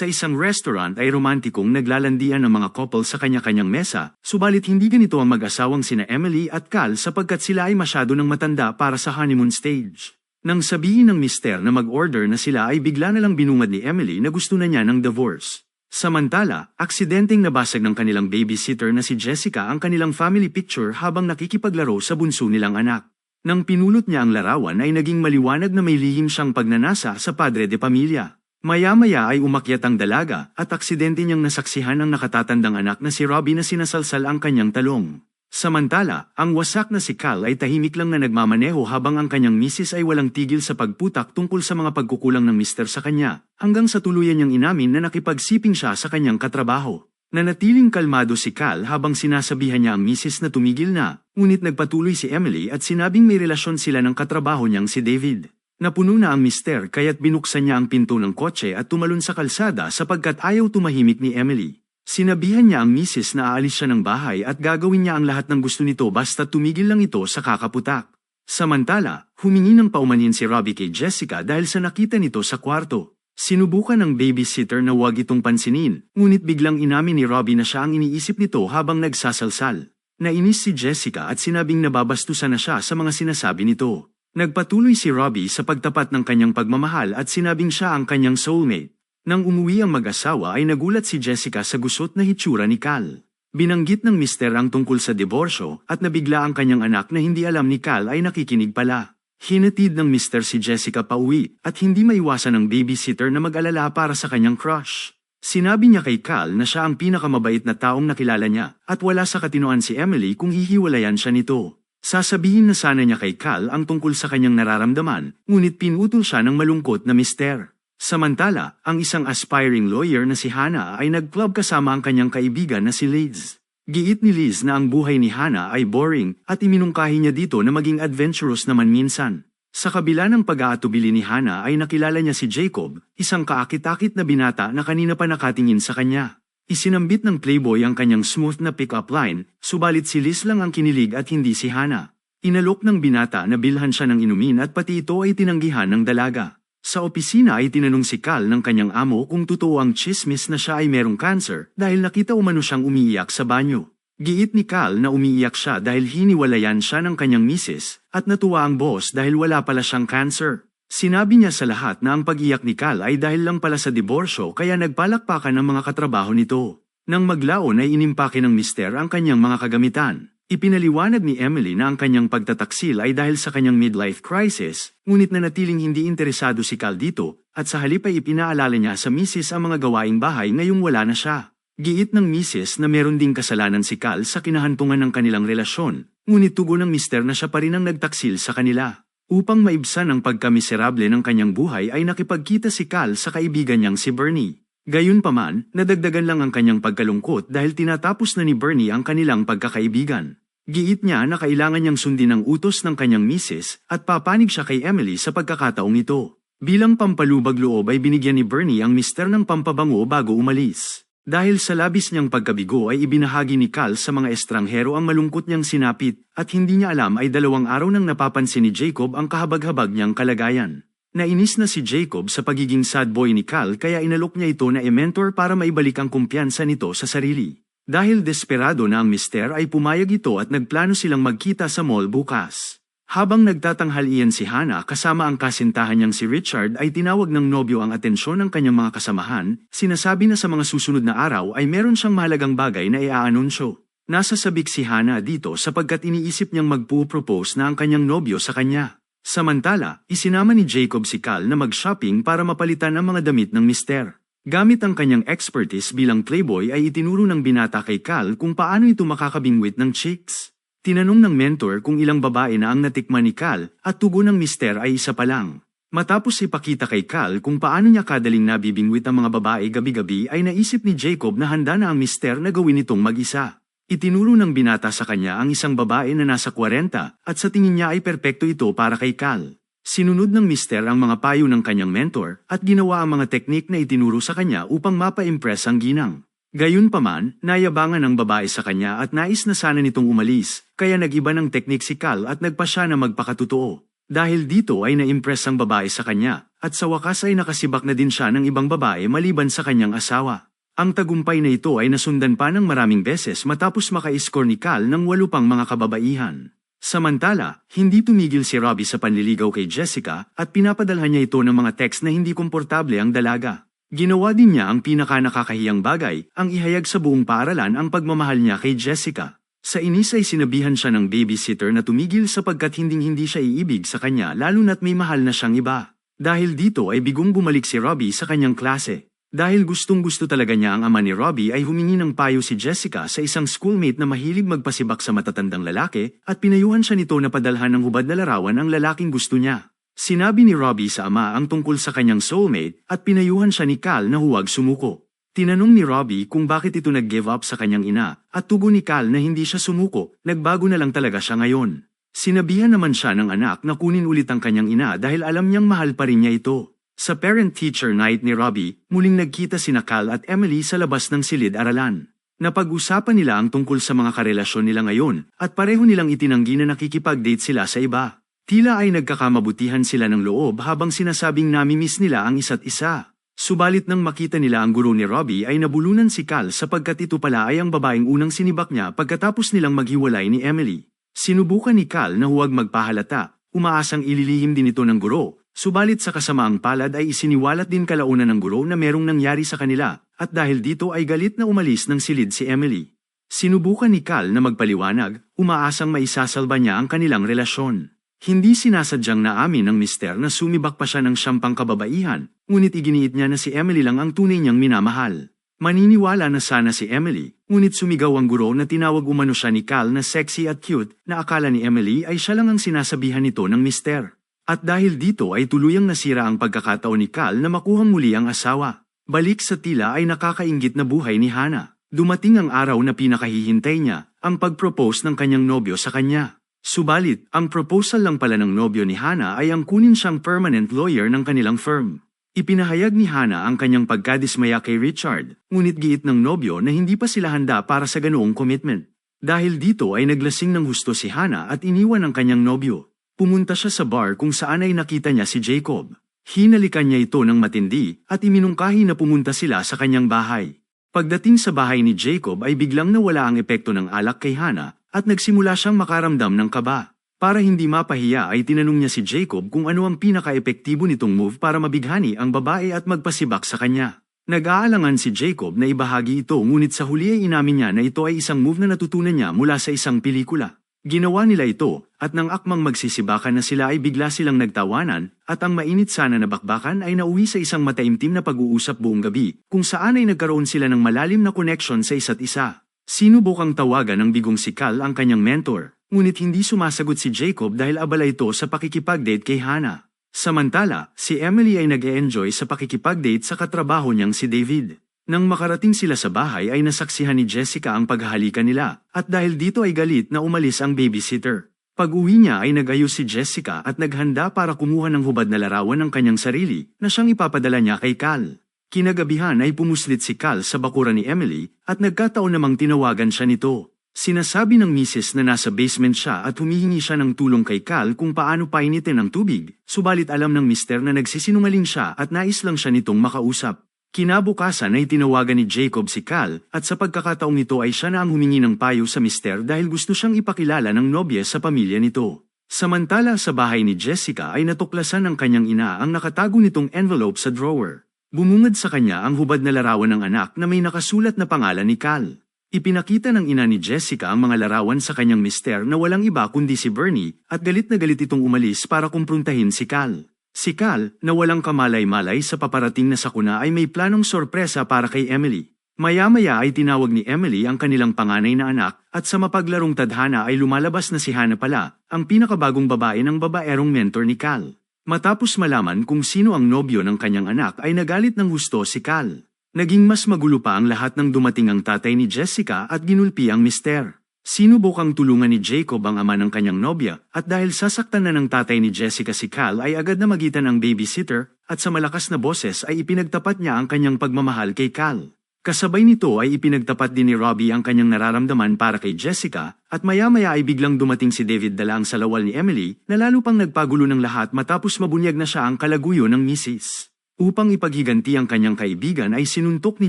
Sa isang restaurant ay romantikong naglalandian ang mga couple sa kanya-kanyang mesa, subalit hindi ganito ang mag-asawang sina Emily at Cal sapagkat sila ay masyado ng matanda para sa honeymoon stage. Nang sabihin ng mister na mag-order na sila ay bigla na lang binungad ni Emily na gusto na niya ng divorce. Samantala, aksidenteng nabasag ng kanilang babysitter na si Jessica ang kanilang family picture habang nakikipaglaro sa bunso nilang anak. Nang pinulot niya ang larawan ay naging maliwanag na may lihim siyang pagnanasa sa padre de pamilya. Maya-maya ay umakyat ang dalaga at aksidente niyang nasaksihan ang nakatatandang anak na si Robbie na sinasalsal ang kanyang talong. Samantala, ang wasak na si Cal ay tahimik lang na nagmamaneho habang ang kanyang misis ay walang tigil sa pagputak tungkol sa mga pagkukulang ng mister sa kanya, hanggang sa tuluyan niyang inamin na nakipagsiping siya sa kanyang katrabaho. Nanatiling kalmado si Cal habang sinasabihan niya ang misis na tumigil na, ngunit nagpatuloy si Emily at sinabing may relasyon sila ng katrabaho niyang si David. Napuno na ang mister kaya't binuksan niya ang pinto ng kotse at tumalon sa kalsada sapagkat ayaw tumahimik ni Emily. Sinabihan niya ang misis na aalis siya ng bahay at gagawin niya ang lahat ng gusto nito basta tumigil lang ito sa kakaputak. Samantala, humingi ng paumanin si Robbie kay Jessica dahil sa nakita nito sa kwarto. Sinubukan ng babysitter na huwag itong pansinin, ngunit biglang inamin ni Robbie na siya ang iniisip nito habang nagsasalsal. Nainis si Jessica at sinabing nababastusan na siya sa mga sinasabi nito. Nagpatuloy si Robbie sa pagtapat ng kanyang pagmamahal at sinabing siya ang kanyang soulmate. Nang umuwi ang mag-asawa ay nagulat si Jessica sa gusot na hitsura ni Cal. Binanggit ng mister ang tungkol sa diborsyo at nabigla ang kanyang anak na hindi alam ni Cal ay nakikinig pala. Hinatid ng mister si Jessica pauwi at hindi maiwasan ng babysitter na mag-alala para sa kanyang crush. Sinabi niya kay Cal na siya ang pinakamabait na taong nakilala niya at wala sa katinoan si Emily kung hihiwalayan siya nito. Sasabihin na sana niya kay Cal ang tungkol sa kanyang nararamdaman, ngunit pinutol siya ng malungkot na mister. Samantala, ang isang aspiring lawyer na si Hannah ay nag-club kasama ang kanyang kaibigan na si Liz. Giit ni Liz na ang buhay ni Hannah ay boring at iminungkahi niya dito na maging adventurous naman minsan. Sa kabila ng pag-aatubili ni Hannah ay nakilala niya si Jacob, isang kaakit-akit na binata na kanina pa nakatingin sa kanya. Isinambit ng playboy ang kanyang smooth na pick-up line, subalit si Liz lang ang kinilig at hindi si Hannah. Inalok ng binata na bilhan siya ng inumin at pati ito ay tinanggihan ng dalaga. Sa opisina ay tinanong si Cal ng kanyang amo kung totoo ang chismis na siya ay merong cancer dahil nakita umano siyang umiiyak sa banyo. Giit ni Cal na umiiyak siya dahil hiniwalayan siya ng kanyang misis at natuwa ang boss dahil wala pala siyang cancer. Sinabi niya sa lahat na ang pag-iyak ni Cal ay dahil lang pala sa diborsyo kaya nagpalakpakan ng mga katrabaho nito. Nang maglaon ay inimpake ng mister ang kanyang mga kagamitan. Ipinaliwanag ni Emily na ang kanyang pagtataksil ay dahil sa kanyang midlife crisis, ngunit nanatiling hindi interesado si Cal dito, at sa halip ay ipinaalala niya sa misis ang mga gawaing bahay ngayong wala na siya. Giit ng misis na meron ding kasalanan si Cal sa kinahantungan ng kanilang relasyon, ngunit tugon ng mister na siya pa rin ang nagtaksil sa kanila. Upang maibsan ang pagkamiserable ng kanyang buhay ay nakipagkita si Cal sa kaibigan niyang si Bernie. Gayunpaman, nadagdagan lang ang kanyang pagkalungkot dahil tinatapos na ni Bernie ang kanilang pagkakaibigan. Giit niya na kailangan niyang sundin ang utos ng kanyang misis at papanig siya kay Emily sa pagkakataong ito. Bilang pampalubag loob ay binigyan ni Bernie ang mister ng pampabango bago umalis. Dahil sa labis niyang pagkabigo ay ibinahagi ni Cal sa mga estranghero ang malungkot niyang sinapit at hindi niya alam ay dalawang araw nang napapansin ni Jacob ang kahabag-habag niyang kalagayan. Nainis na si Jacob sa pagiging sad boy ni Cal kaya inalok niya ito na e-mentor para maibalik ang kumpiyansa nito sa sarili. Dahil desperado na ang mister ay pumayag ito at nagplano silang magkita sa mall bukas. Habang nagtatanghalian si Hannah kasama ang kasintahan niyang si Richard ay tinawag ng nobyo ang atensyon ng kanyang mga kasamahan, sinasabi na sa mga susunod na araw ay meron siyang mahalagang bagay na iaanunsyo. Nasa sabik si Hannah dito sapagkat iniisip niyang magpo-propose na ang kanyang nobyo sa kanya. Samantala, isinama ni Jacob si Cal na mag-shopping para mapalitan ang mga damit ng mister. Gamit ang kanyang expertise bilang playboy ay itinuro ng binata kay Cal kung paano ito makakabingwit ng chicks. Tinanong ng mentor kung ilang babae na ang natikman ni Cal at tugon ng mister ay isa pa lang. Matapos ipakita kay Cal kung paano niya kadaling nabibingwit ang mga babae gabi-gabi ay naisip ni Jacob na handa na ang mister na gawin itong mag-isa. Itinuro ng binata sa kanya ang isang babae na nasa 40 at sa tingin niya ay perpekto ito para kay Cal. Sinunod ng mister ang mga payo ng kanyang mentor at ginawa ang mga teknik na itinuro sa kanya upang mapa-impress ang ginang. Gayunpaman, nayabangan ang babae sa kanya at nais na sana nitong umalis, kaya nagiba ng teknik si Cal at nagpa siya na magpakatotoo. Dahil dito ay na-impress ang babae sa kanya, at sa wakas ay nakasibak na din siya ng ibang babae maliban sa kanyang asawa. Ang tagumpay na ito ay nasundan pa ng maraming beses matapos maka-score ni Cal ng walo pang mga kababaihan. Samantala, hindi tumigil si Robbie sa panliligaw kay Jessica at pinapadalhan niya ito ng mga text na hindi komportable ang dalaga. Ginawa din niya ang pinaka nakakahiyang bagay, ang ihayag sa buong paaralan ang pagmamahal niya kay Jessica. Sa inis ay sinabihan siya ng babysitter na tumigil sapagkat hinding-hindi siya iibig sa kanya lalo na't may mahal na siyang iba. Dahil dito ay bigong bumalik si Robbie sa kanyang klase. Dahil gustong-gusto talaga niya ang ama ni Robbie ay humingi ng payo si Jessica sa isang schoolmate na mahilig magpasibak sa matatandang lalaki at pinayuhan siya nito na padalhan ng hubad na larawan ang lalaking gusto niya. Sinabi ni Robbie sa ama ang tungkol sa kanyang soulmate at pinayuhan siya ni Cal na huwag sumuko. Tinanong ni Robbie kung bakit ito nag-give up sa kanyang ina at tugon ni Cal na hindi siya sumuko, nagbago na lang talaga siya ngayon. Sinabihan naman siya ng anak na kunin ulit ang kanyang ina dahil alam niyang mahal pa rin niya ito. Sa parent-teacher night ni Robbie, muling nagkita sina Cal at Emily sa labas ng silid-aralan. Napag-usapan nila ang tungkol sa mga karelasyon nila ngayon at pareho nilang itinanggi na nakikipag-date sila sa iba. Tila ay nagkakamabutihan sila ng loob habang sinasabing namimiss nila ang isa't isa. Subalit nang makita nila ang guro ni Robbie ay nabulunan si Cal sapagkat ito pala ay ang babaeng unang sinibak niya pagkatapos nilang maghiwalay ni Emily. Sinubukan ni Cal na huwag magpahalata, umaasang ililihim din ito ng guro, Subalit sa kasamaang palad ay isiniwalat din kalaunan ng guro na merong nangyari sa kanila, at dahil dito ay galit na umalis ng silid si Emily. Sinubukan ni Cal na magpaliwanag, umaasang maisasalba niya ang kanilang relasyon. Hindi sinasadyang naamin ng mister na sumibak pa siya ng siyang kababaihan, ngunit iginiit niya na si Emily lang ang tunay niyang minamahal. Maniniwala na sana si Emily, ngunit sumigaw ang guro na tinawag umano siya ni Cal na sexy at cute na akala ni Emily ay siya lang ang sinasabihan nito ng mister. At dahil dito ay tuluyang nasira ang pagkakataon ni Cal na makuhang muli ang asawa. Balik sa tila ay nakakaingit na buhay ni Hana. Dumating ang araw na pinakahihintay niya, ang pag-propose ng kanyang nobyo sa kanya. Subalit, ang proposal lang pala ng nobyo ni Hana ay ang kunin siyang permanent lawyer ng kanilang firm. Ipinahayag ni Hana ang kanyang pagkadismaya kay Richard, ngunit giit ng nobyo na hindi pa sila handa para sa ganoong commitment. Dahil dito ay naglasing ng husto si Hana at iniwan ang kanyang nobyo. Pumunta siya sa bar kung saan ay nakita niya si Jacob. Hinalikan niya ito ng matindi at iminungkahi na pumunta sila sa kanyang bahay. Pagdating sa bahay ni Jacob ay biglang nawala ang epekto ng alak kay Hana at nagsimula siyang makaramdam ng kaba. Para hindi mapahiya ay tinanong niya si Jacob kung ano ang pinaka-epektibo nitong move para mabighani ang babae at magpasibak sa kanya. Nag-aalangan si Jacob na ibahagi ito ngunit sa huli ay inamin niya na ito ay isang move na natutunan niya mula sa isang pelikula. Ginawa nila ito, at nang akmang magsisibakan na sila ay bigla silang nagtawanan, at ang mainit sana na bakbakan ay nauwi sa isang mataimtim na pag-uusap buong gabi, kung saan ay nagkaroon sila ng malalim na connection sa isa't isa. Sinubukang tawagan ng bigong si Cal ang kanyang mentor, ngunit hindi sumasagot si Jacob dahil abala ito sa pakikipag-date kay Hannah. Samantala, si Emily ay nag-e-enjoy sa pakikipag-date sa katrabaho niyang si David. Nang makarating sila sa bahay ay nasaksihan ni Jessica ang paghahalikan nila, at dahil dito ay galit na umalis ang babysitter. Pag-uwi niya ay nagayos si Jessica at naghanda para kumuha ng hubad na larawan ng kanyang sarili na siyang ipapadala niya kay Cal. Kinagabihan ay pumuslit si Cal sa bakuran ni Emily at nagkataon namang tinawagan siya nito. Sinasabi ng misis na nasa basement siya at humihingi siya ng tulong kay Cal kung paano painitin ang tubig, subalit alam ng mister na nagsisinungaling siya at nais lang siya nitong makausap. Kinabukasan ay tinawagan ni Jacob si Cal at sa pagkakataong ito ay siya na ang humingi ng payo sa mister dahil gusto siyang ipakilala ng nobya sa pamilya nito. Samantala sa bahay ni Jessica ay natuklasan ng kanyang ina ang nakatago nitong envelope sa drawer. Bumungad sa kanya ang hubad na larawan ng anak na may nakasulat na pangalan ni Cal. Ipinakita ng ina ni Jessica ang mga larawan sa kanyang mister na walang iba kundi si Bernie at galit na galit itong umalis para kumprontahin si Cal. Si Cal, na walang kamalay-malay sa paparating na sakuna ay may planong sorpresa para kay Emily. Maya-maya ay tinawag ni Emily ang kanilang panganay na anak at sa mapaglarong tadhana ay lumalabas na si Hannah pala, ang pinakabagong babae ng babaerong mentor ni Cal. Matapos malaman kung sino ang nobyo ng kanyang anak ay nagalit ng husto si Cal. Naging mas magulo pa ang lahat ng dumating ang tatay ni Jessica at ginulpi ang mister. Sinubukang tulungan ni Jacob ang ama ng kanyang nobya at dahil sasaktan na ng tatay ni Jessica si Cal ay agad na magitan ang babysitter at sa malakas na boses ay ipinagtapat niya ang kanyang pagmamahal kay Cal. Kasabay nito ay ipinagtapat din ni Robbie ang kanyang nararamdaman para kay Jessica at maya-maya ay biglang dumating si David Dalang sa lawal ni Emily na lalo pang nagpagulo ng lahat matapos mabunyag na siya ang kalaguyo ng misis. Upang ipaghiganti ang kanyang kaibigan ay sinuntok ni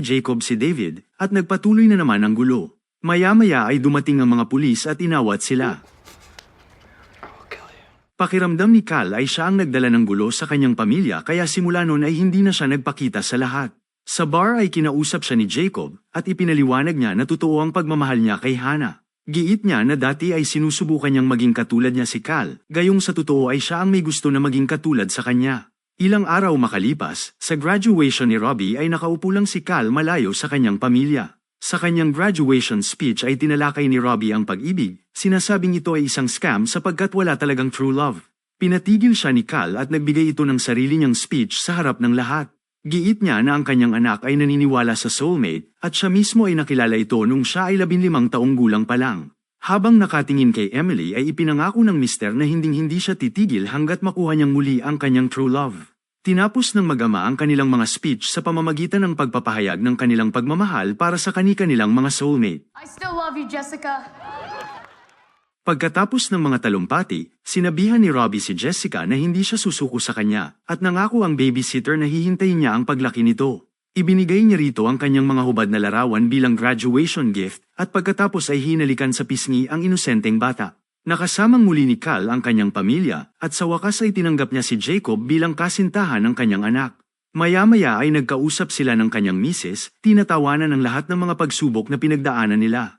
Jacob si David at nagpatuloy na naman ang gulo. Maya-maya ay dumating ang mga pulis at inawat sila. Pakiramdam ni Cal ay siya ang nagdala ng gulo sa kanyang pamilya kaya simula noon ay hindi na siya nagpakita sa lahat. Sa bar ay kinausap siya ni Jacob at ipinaliwanag niya na totoo ang pagmamahal niya kay Hannah. Giit niya na dati ay sinusubukan niyang maging katulad niya si Cal, gayong sa totoo ay siya ang may gusto na maging katulad sa kanya. Ilang araw makalipas, sa graduation ni Robbie ay nakaupo lang si Cal malayo sa kanyang pamilya. Sa kanyang graduation speech ay tinalakay ni Robbie ang pag-ibig, sinasabing ito ay isang scam sapagkat wala talagang true love. Pinatigil siya ni Cal at nagbigay ito ng sarili niyang speech sa harap ng lahat. Giit niya na ang kanyang anak ay naniniwala sa soulmate at siya mismo ay nakilala ito nung siya ay labinlimang taong gulang pa lang. Habang nakatingin kay Emily ay ipinangako ng mister na hinding-hindi siya titigil hanggat makuha niyang muli ang kanyang true love. Tinapos ng magama ang kanilang mga speech sa pamamagitan ng pagpapahayag ng kanilang pagmamahal para sa kani-kanilang mga soulmate. I still love you, Jessica. Pagkatapos ng mga talumpati, sinabihan ni Robbie si Jessica na hindi siya susuko sa kanya at nangako ang babysitter na hihintayin niya ang paglaki nito. Ibinigay niya rito ang kanyang mga hubad na larawan bilang graduation gift at pagkatapos ay hinalikan sa pisngi ang inosenteng bata. Nakasamang muli ni Cal ang kanyang pamilya at sa wakas ay tinanggap niya si Jacob bilang kasintahan ng kanyang anak. Maya-maya ay nagkausap sila ng kanyang misis, tinatawanan ng lahat ng mga pagsubok na pinagdaanan nila.